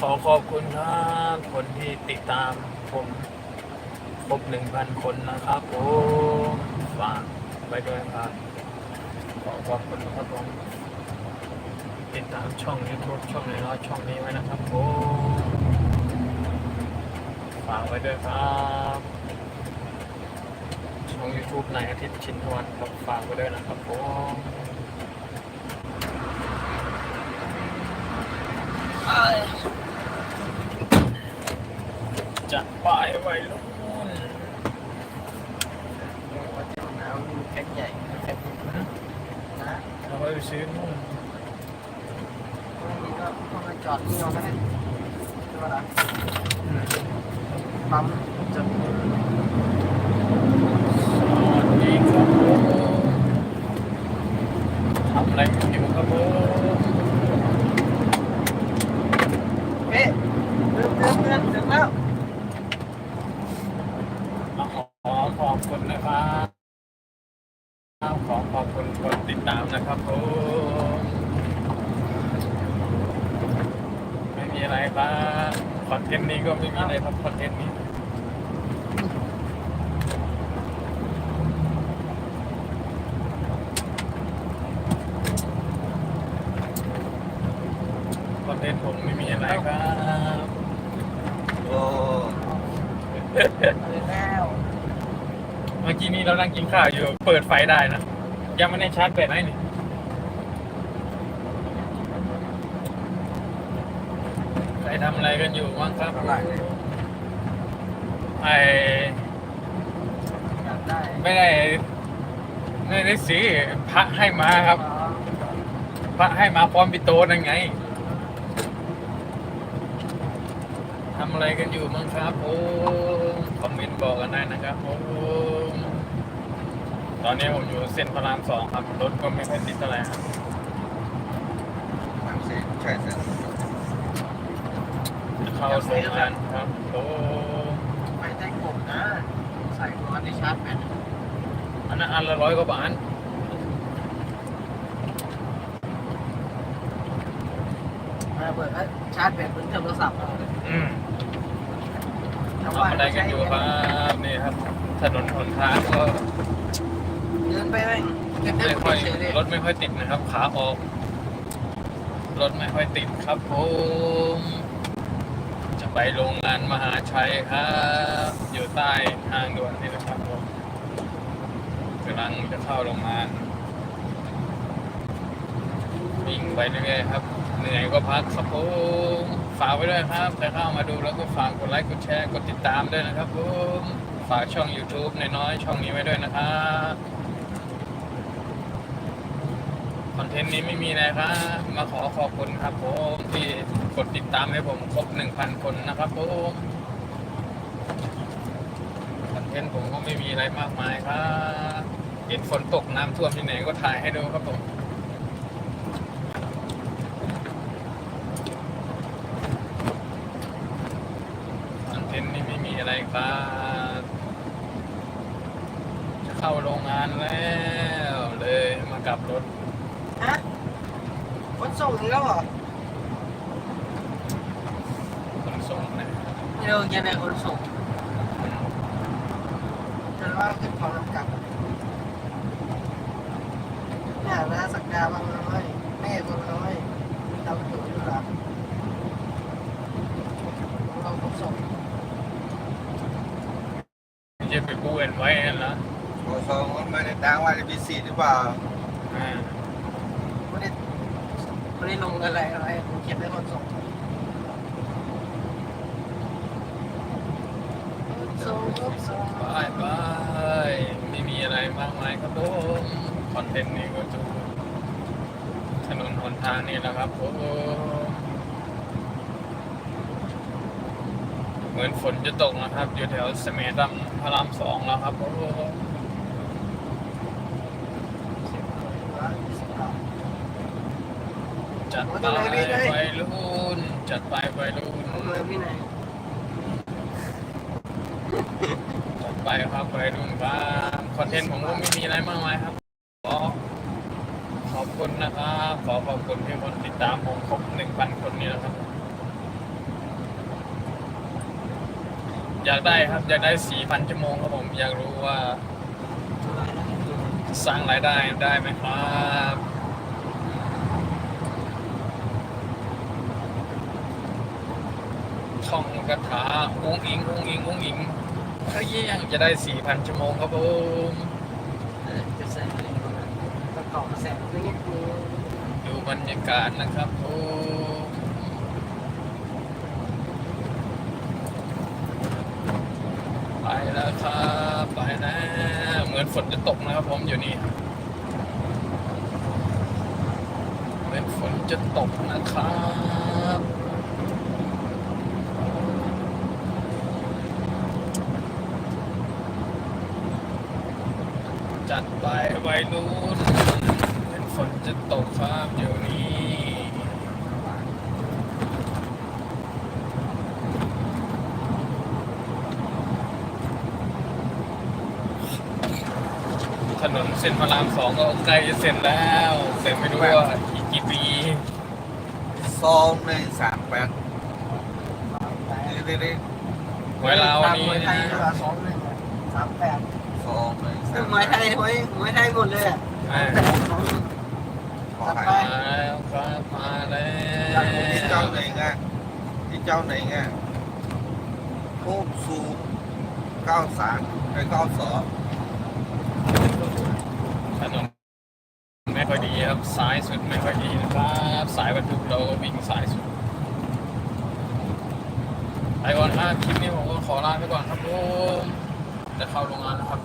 ขอขอบคุณครับคนที่ติดตามผมครบหนึ่งพันคนนะครับผมฝากไปด้วยครับ ขอขอบคุณครับผมติดตามช่อง YouTube ช่องในร้อยช่องนี้ไว้นะครับผมฝากไว้ด้วยครับ ช่อง YouTube นอาทิตย์ชินทวันครับฝากไว้ด้วยนะครับผม จะไปไว้รุ่นว่าเจ้าหวมีแพ็คใหญ่แพ็คนะเอาไว้ซื้อนู่นนี่ก็ต้องมาจอดนี่เอาก็ได้ใช่ปะล่ะปั๊มจะวัสดีครับผมทำอะไรอยู่ครับผม เอ๊ะเตือนเตือนเตือนถึงแล้ว มาขอขอบ คุณนะครับขอขอบคุณคนติดตามนะครับผมไม่มีอะไรครับคอนเทนต์นี้ก็ไม่มีอะไรครับคอนเทนต์นี้คอนเทนต์ผมไม่มีอะไรครับโอ้ แล้วเมื่อกี้นี้เรานั่งกินข้าวอยู่ เปิดไฟได้นะ ยังไม่ได้ชาร์จแบตไหนนี่ใครทำอะไรกันอยู่บ้างครับเท่าไหร่เลยไออยากได้ไม่ได้ไม่ได้ซื้อพระให้มาครับอ๋อพระให้มาพร้อมปิโตนั่นไง ทำอะไรกันอยู่บ้างครับผมคอมเมนต์บอกกันได้นะครับผมตอนนี้ผมอยู่เส้นพระรามสองครับ รถก็ไม่ค่อยติดเท่าไหร่ครับสามสิบใช่ใช่จะเข้าโรงงานครับโอ้ไม่ได้กบนะ ใส่ก่อนในชาร์จแบตอันนั้นอันละร้อยกว่าบาทมาเปิดแล้วชาร์จแบตเหมือนโทรศัพท์อะอืม ทำอะไรกันอยู่ครับนี่ครับถนนหนทางก็เดินไปไหมเดินไม่ไปค่อยเฉยๆเลยรถไม่ค่อยติดนะครับ ขาออกรถไม่ค่อยติดครับผมจะไปโรงงานมหาชัยครับ อยู่ใต้ทางด่วนนี่นะครับผมกำลังจะเข้าโรงงานวิ่งไปเรื่อยๆครับ เหนื่อยก็พักครับผม ฝากไว้ด้วยครับแต่เข้ามาดูแล้วก็ฝากกดไลค์กดแชร์กดติดตามด้วยนะครับผมฝากช่อง YouTube น้อยช่องนี้ไว้ด้วยนะครับคอนเทนต์นี้ไม่มีอะครับ มาขอขอบคุณครับผมที่กดติดตามให้ผมครบ 1,000 คนนะครับผมคอนเทนต์ผมก็ไม่มีอะไรมากมายครับเห็นฝนตกน้ำท่วมที่ไหนก็ถ่ายให้ดูครับผมคอนเทนต์นี้ไม่มีอะไรครับจะเข้าโรงงานแล้วเลยมากลับรถฮะคนส่งอีกแล้วเหรอขนส่งนะเดี๋ยวจะได้คนส่งจะว่าขึ้นของลำกับเนี่ยนะสักดาบางน้อยแม่บางน้อยตำตัวอยู่หลังเราคนส่งจะไปกู้เอ็นไว้นั่นละ โอซองมันไม่ได้ตั้งว่าจะมีสีหรือเปล่าอ่าไม่ได้ไม่ได้ลงอะไรอะไรผมเขียนให้คนส่งส่งส่งบายบายไม่มีอะไรมากมายครับผมคอนเทนต์นี้ก็จะถนนหนทางนี่แหละครับผมเหมือนฝนจะตกนะครับ อยู่แถวเสมดำพระรามสองแล้วครับผม จัดไปวัยรุ่นจัดไปวัยรุ่นเลยพี่ไหนจัดไปครับวัยรุ่นครับคอนเทนต์ของผมไม่มีอะไรมากมายครับขอขอบคุณนะครับขอขอบคุณที่คนติดตามผมครบหนึ่งพันคนนี้นะครับ อยากได้ครับอยากได้สี่พันชั่วโมงครับผมอยากรู้ว่า สร้างรายได้ได้ไหมครับ ท่องคาถาองอิงองอิงองอิงเขาแย่งจะได้สี่พันชั่วโมงครับผมจะแสงประกอบแสงก็ยิ่งดูดูบรรยากาศนะครับโอ้ไปแล้วครับไปแล้วเหมือนฝนจะตกนะครับผมอยู่นี่เหมือนฝนจะตกนะครับ จัดไปวัยรุ่นเหมือนฝนจะตกครับอยู่นี่ถนนเส้นพระรามสองก็ใกล้จะเสร็จแล้วเสร็จไม่รู้ว่าอีกกี่ปีสองหนึ่งสามแปดเรื่อยหวยลาววันนี้มวยไทนะยเหลือสองหนึ่งสามแปด ๆสองหนึ่งสามมวยไทยมวยมวยไทยหมดเลยอะอ่าแปดสองหนึ่งขอตัดให้ไปมาแล้วครับมาแล้ที่วเจ้าไหนไงที่เจ้าไหนไงทูบสูบเก้าสามไปเก้าสองถนนไม่ค่อยดีครับสายสุดไม่ค่อยดีนะครับสายบรรทุกเราก็วิ่งสายสุดไปก่อนครับคลิปนี้ผมก็ขอลาไปก่อนครับผมจะเข้าโรงงานแล้วครับ